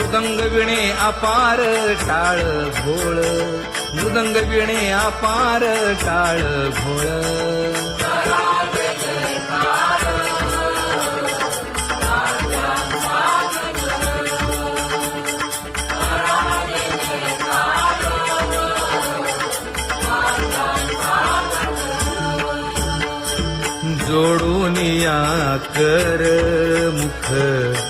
मृदंग विणे अपार टाळ भोळ मृदंग विणे अपार टाळ भोळ जोडून या कर मुख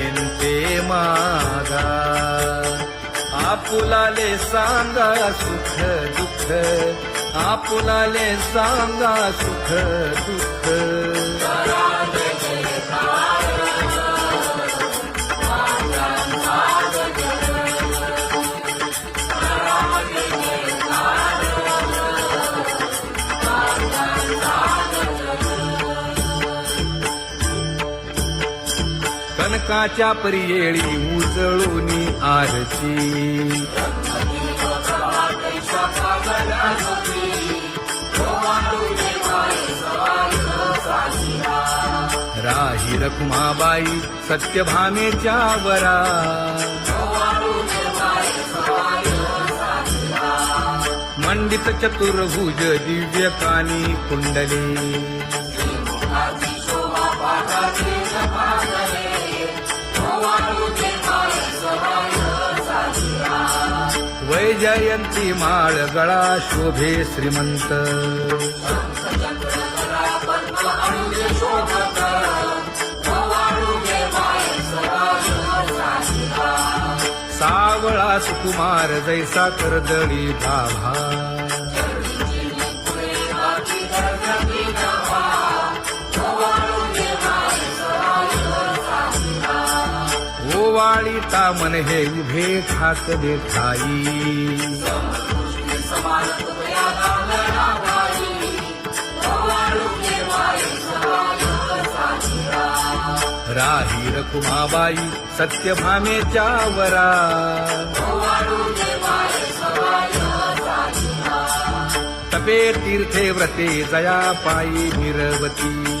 पर्यंते मागा आपुलाले सांगा सुख दुःख आपुलाले सांगा सुख दुःख लोकाच्या परियेळी उचळून आरती. राही रखुमाबाई सत्यभामेच्या वरा. मंडित चतुर्भुज दिव्य कानी कुंडली. वैजयंती माळ गळा शोभे श्रीमंत. सावळा सुकुमार जैसा करदळी भाभा ओवाळी तामन हे उभे ठाक देखाई. राही रकुमाबाई सत्यभामेच्या वरा. तपे तीर्थे व्रते जया पायी निरवती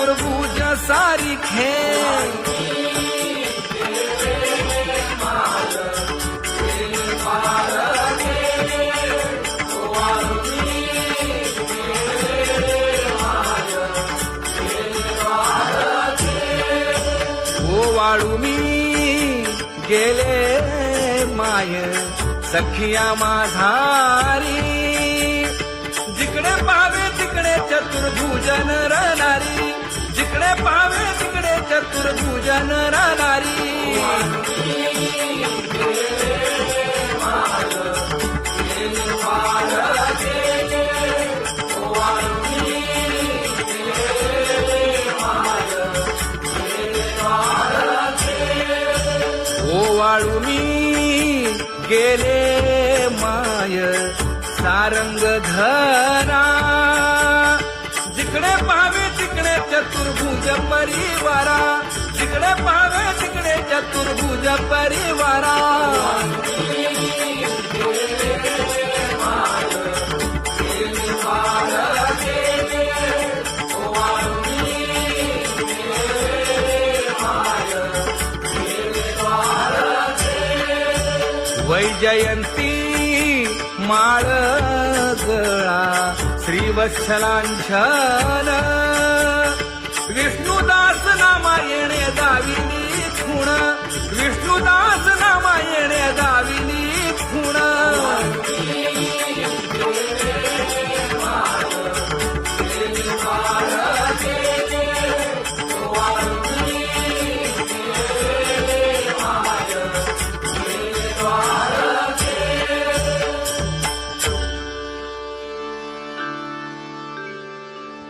प्रभुज चतुर्भुज सारिखे वाळू मी गेले माय सखिया माझारी जिकडे पावे तिकडे चतुर्भुजन राहणारी जिकडे पावे तिकडे चतुर्भुजा नरानारी ओ मी गेले माय सारंग धरा जिकडे पाहावे तिकडे चतुर्भुज परिवारा. जिकडे पाहावे तिकडे चतुर्भुज परिवारा. वैजयंती माळ गळा श्रीवत्सलांछन विष्णुदास नामायणे दाविनी खुण. विष्णुदास नामायणे दाविनी खुण.